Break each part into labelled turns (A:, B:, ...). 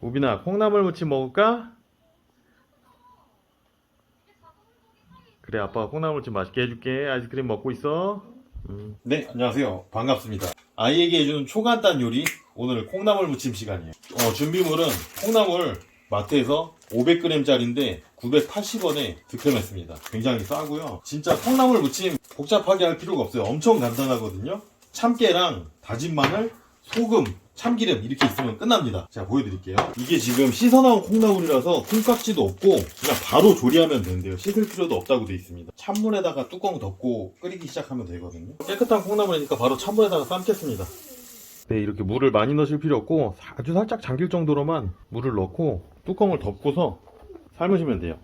A: 우빈아 콩나물 무침 먹을까? 그래 아빠가 콩나물 무침 맛있게 해줄게. 아이스크림 먹고 있어. 음. 네 안녕하세요. 반갑습니다. 아이에게 해주는 초간단 요리 오늘 콩나물 무침 시간이에요. 어, 준비물은 콩나물 마트에서 500g짜리인데 980원에 득템했습니다. 굉장히 싸고요. 진짜 콩나물 무침 복잡하게 할 필요가 없어요. 엄청 간단하거든요. 참깨랑 다진 마늘 소금, 참기름 이렇게 있으면 끝납니다. 제가 보여드릴게요. 이게 지금 씻어 나온 콩나물이라서 콩깍지도 없고 그냥 바로 조리하면 되는데요. 씻을 필요도 없다고 돼 있습니다. 찬물에다가 뚜껑 덮고 끓이기 시작하면 되거든요. 깨끗한 콩나물이니까 바로 찬물에다가 삶겠습니다. 네, 이렇게 물을 많이 넣으실 필요 없고 아주 살짝 잠길 정도로만 물을 넣고 뚜껑을 덮고서 삶으시면 돼요.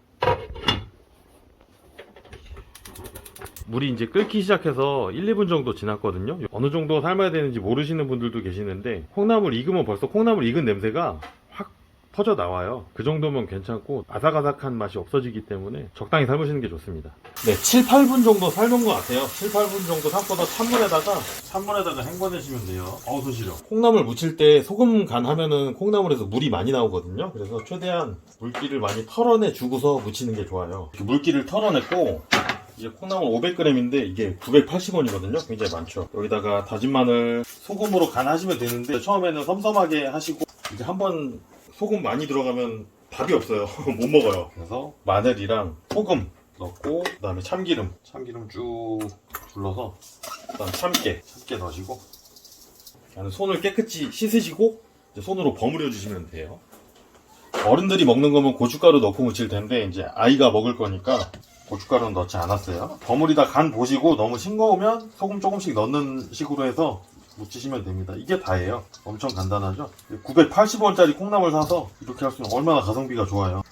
A: 물이 이제 끓기 시작해서 1, 2분 정도 지났거든요. 어느 정도 삶아야 되는지 모르시는 분들도 계시는데 콩나물 익으면 벌써 콩나물 익은 냄새가 확 퍼져 나와요. 그 정도면 괜찮고 아삭아삭한 맛이 없어지기 때문에 적당히 삶으시는 게 좋습니다. 네, 7, 8분 정도 삶은 것 같아요. 7, 8분 정도 삶고서 찬물에다가 찬물에다가 헹궈내시면 돼요. 어우 손 시려. 콩나물 무칠 때 소금 간 하면은 콩나물에서 물이 많이 나오거든요. 그래서 최대한 물기를 많이 털어내 주고서 무치는 게 좋아요. 이렇게 물기를 털어냈고 이제 콩나물 500g인데 이게 980원이거든요. 굉장히 많죠. 여기다가 다진 마늘, 소금으로 간하시면 되는데 처음에는 섬섬하게 하시고 이제 한번 소금 많이 들어가면 밥이 없어요. 못 먹어요. 그래서 마늘이랑 소금 넣고 그다음에 참기름, 참기름 쭉 둘러서 그다음 참깨, 참깨 넣으시고 손을 깨끗이 씻으시고 손으로 버무려 주시면 돼요. 어른들이 먹는 거면 고춧가루 넣고 무칠 텐데 이제 아이가 먹을 거니까 고춧가루는 넣지 않았어요. 버무리다 간 보시고 너무 싱거우면 소금 조금씩 넣는 식으로 해서 무치시면 됩니다. 이게 다예요. 엄청 간단하죠? 980원짜리 콩나물 사서 이렇게 할 수 있는 얼마나 가성비가 좋아요.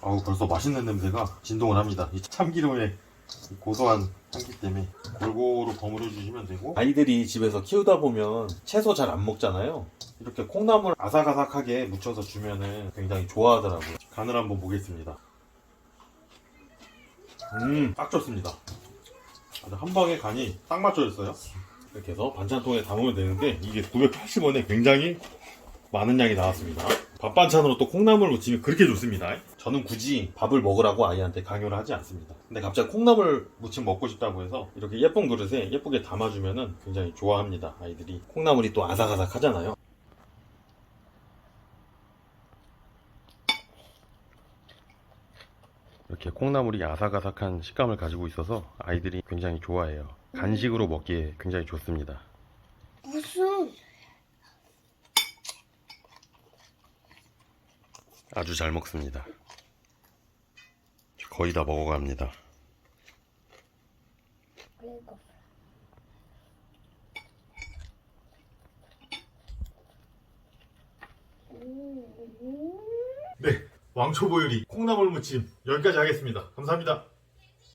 A: 아우 벌써 맛있는 냄새가 진동을 합니다. 이 참기름의 이 고소한 향기 때문에 골고루 버무려 주시면 되고 아이들이 집에서 키우다 보면 채소 잘 안 먹잖아요. 이렇게 콩나물 아삭아삭하게 무쳐서 주면은 굉장히 좋아하더라고요. 간을 한번 보겠습니다. 음, 딱 좋습니다. 아주 한 방에 간이 딱 맞춰졌어요. 이렇게 해서 반찬통에 담으면 되는데 이게 980원에 굉장히 많은 양이 나왔습니다. 밥 반찬으로 또 콩나물 무치면 그렇게 좋습니다. 저는 굳이 밥을 먹으라고 아이한테 강요를 하지 않습니다. 근데 갑자기 콩나물 무침 먹고 싶다고 해서 이렇게 예쁜 그릇에 예쁘게 담아주면은 굉장히 좋아합니다. 아이들이. 콩나물이 또 아삭아삭 하잖아요. 이렇게 콩나물이 아삭아삭한 식감을 가지고 있어서 아이들이 굉장히 좋아해요. 간식으로 먹기에 굉장히 좋습니다.
B: 무슨
A: 아주 잘 먹습니다. 거의 다 먹어갑니다. 네, 왕초보요리 콩나물 무침 여기까지 하겠습니다. 감사합니다.